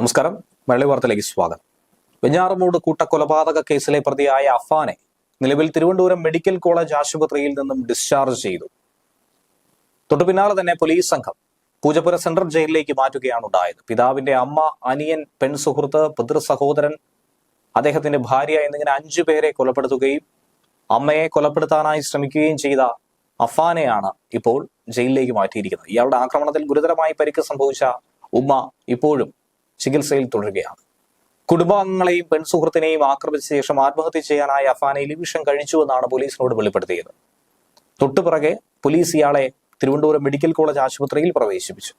നമസ്കാരം. മലയാളി വാർത്തയിലേക്ക് സ്വാഗതം. വെഞ്ഞാറമൂട് കൂട്ടക്കൊലപാതക കേസിലെ പ്രതിയായ അഫാനെ നിലവിൽ തിരുവനന്തപുരം മെഡിക്കൽ കോളേജ് ആശുപത്രിയിൽ നിന്നും ഡിസ്ചാർജ് ചെയ്തു. തൊട്ടു പിന്നാലെ തന്നെ പോലീസ് സംഘം പൂജപ്പുര സെൻട്രൽ ജയിലിലേക്ക് മാറ്റുകയാണ് ഉണ്ടായത്. പിതാവിന്റെ അമ്മ അനിയൻ പെൺ സുഹൃത്ത് പിതൃ സഹോദരൻ അദ്ദേഹത്തിന്റെ ഭാര്യ എന്നിങ്ങനെ അഞ്ചു പേരെ കൊലപ്പെടുത്തുകയും അമ്മയെ കൊലപ്പെടുത്താനായി ശ്രമിക്കുകയും ചെയ്ത അഫാനെയാണ് ഇപ്പോൾ ജയിലിലേക്ക് മാറ്റിയിരിക്കുന്നത്. ഇയാളുടെ ആക്രമണത്തിൽ ഗുരുതരമായി പരിക്ക് സംഭവിച്ച ഉമ്മ ഇപ്പോഴും ചികിത്സയിൽ തുടരുകയാണ്. കുടുംബാംഗങ്ങളെയും പെൺസുഹൃത്തിനെയും ആക്രമിച്ച ശേഷം ആത്മഹത്യ ചെയ്യാനായ അഫാനെ ലിവിഷൻ കഴിച്ചുവെന്നാണ് പോലീസിനോട് വെളിപ്പെടുത്തിയത്. തൊട്ടുപിറകെ പോലീസ് ഇയാളെ തിരുവനന്തപുരം മെഡിക്കൽ കോളേജ് ആശുപത്രിയിൽ പ്രവേശിപ്പിച്ചു.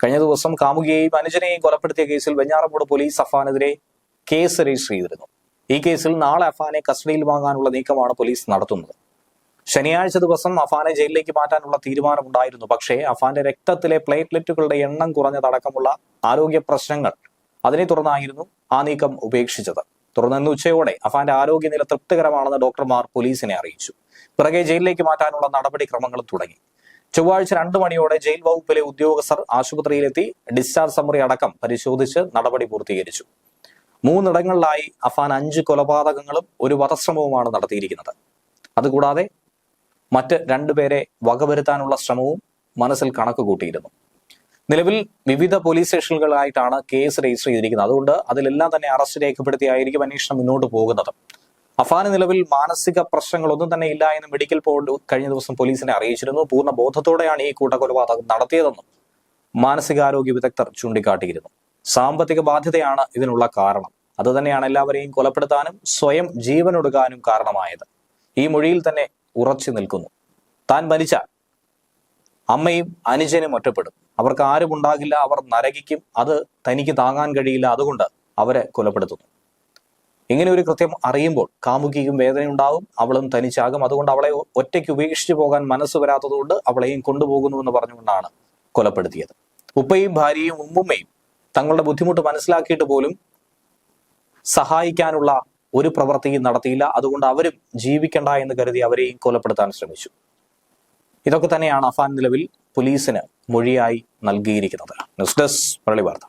കഴിഞ്ഞ ദിവസം കാമുകിയെയും അനുജനെയും കൊലപ്പെടുത്തിയ കേസിൽ വെഞ്ഞാറമൂട് പോലീസ് അഫാനെതിരെ കേസ് രജിസ്റ്റർ ചെയ്തിരുന്നു. ഈ കേസിൽ നാളെ അഫാനെ കസ്റ്റഡിയിൽ വാങ്ങാനുള്ള നീക്കമാണ് പോലീസ് നടത്തുന്നത്. ശനിയാഴ്ച ദിവസം അഫാനെ ജയിലിലേക്ക് മാറ്റാനുള്ള തീരുമാനമുണ്ടായിരുന്നു. പക്ഷേ അഫാന്റെ രക്തത്തിലെ പ്ലേറ്റ്ലെറ്റുകളുടെ എണ്ണം കുറഞ്ഞതടക്കമുള്ള ആരോഗ്യ പ്രശ്നങ്ങൾ അതിനെ തുടർന്നായിരുന്നു ആ നീക്കം ഉപേക്ഷിച്ചത്. തുടർന്ന് ഉച്ചയോടെ അഫാന്റെ ആരോഗ്യനില തൃപ്തികരമാണെന്ന് ഡോക്ടർമാർ പോലീസിനെ അറിയിച്ചു. പിറകെ ജയിലിലേക്ക് മാറ്റാനുള്ള നടപടിക്രമങ്ങൾ തുടങ്ങി. ചൊവ്വാഴ്ച രണ്ടു മണിയോടെ ജയിൽ വകുപ്പിലെ ഉദ്യോഗസ്ഥർ ആശുപത്രിയിലെത്തി ഡിസ്ചാർജ് സമ്മറി അടക്കം പരിശോധിച്ച് നടപടി പൂർത്തീകരിച്ചു. മൂന്നിടങ്ങളിലായി അഫാൻ അഞ്ച് കൊലപാതകങ്ങളും ഒരു വധശ്രമവുമാണ് നടത്തിയിരിക്കുന്നത്. അതുകൂടാതെ മറ്റ് രണ്ടുപേരെ വകവരുത്താനുള്ള ശ്രമവും മനസ്സിൽ കണക്ക് കൂട്ടിയിരുന്നു. നിലവിൽ വിവിധ പോലീസ് സ്റ്റേഷനുകളായിട്ടാണ് കേസ് രജിസ്റ്റർ ചെയ്തിരിക്കുന്നത്. അതുകൊണ്ട് അതിലെല്ലാം തന്നെ അറസ്റ്റ് രേഖപ്പെടുത്തിയായിരിക്കും അന്വേഷണം മുന്നോട്ട് പോകുന്നത്. അഫാന് നിലവിൽ മാനസിക പ്രശ്നങ്ങളൊന്നും തന്നെ ഇല്ല എന്ന് മെഡിക്കൽ ബോർഡ് കഴിഞ്ഞ ദിവസം പോലീസിനെ അറിയിച്ചിരുന്നു. പൂർണ ബോധത്തോടെയാണ് ഈ കൂട്ടക്കൊലപാതകം നടത്തിയതെന്നും മാനസികാരോഗ്യ വിദഗ്ധർ ചൂണ്ടിക്കാട്ടിയിരുന്നു. സാമ്പത്തിക ബാധ്യതയാണ് ഇതിനുള്ള കാരണം. അതുതന്നെയാണ് എല്ലാവരെയും കൊലപ്പെടുത്താനും സ്വയം ജീവനൊടുക്കാനും കാരണമായത്. ഈ മൊഴിയിൽ തന്നെ ഉറച്ചു നിൽക്കുന്നു. താൻ മരിച്ച അമ്മയും അനുജനും ഒറ്റപ്പെടും. അവർക്ക് ആരും ഉണ്ടാകില്ല അവർ നരകിക്കും. അത് തനിക്ക് താങ്ങാൻ കഴിയില്ല. അതുകൊണ്ട് അവരെ കൊലപ്പെടുത്തുന്നു. ഇങ്ങനെ ഒരു കൃത്യം അറിയുമ്പോൾ കാമുകിക്കും വേദനയുണ്ടാവും. അവളും തനിച്ചാകും. അതുകൊണ്ട് അവളെ ഒറ്റയ്ക്ക് ഉപേക്ഷിച്ചു പോകാൻ മനസ്സ് വരാത്തതുകൊണ്ട് അവളെയും കൊണ്ടുപോകുന്നു എന്ന് പറഞ്ഞുകൊണ്ടാണ് കൊലപ്പെടുത്തിയത്. ഉപ്പയും ഭാര്യയും ഉമ്മുമ്മയും തങ്ങളുടെ ബുദ്ധിമുട്ട് മനസ്സിലാക്കിയിട്ട് പോലും സഹായിക്കാനുള്ള ഒരു പ്രവൃത്തിയും നടത്തിയില്ല. അതുകൊണ്ട് അവരും ജീവിക്കണ്ട എന്ന് കരുതി അവരെയും കൊലപ്പെടുത്താൻ ശ്രമിച്ചു. ഇതൊക്കെ തന്നെയാണ് അഫാൻ നിലവിൽ പോലീസിന് മൊഴിയായി നൽകിയിരിക്കുന്നത്. ന്യൂസ് ഡെസ്ക് മുരളി വാർത്ത.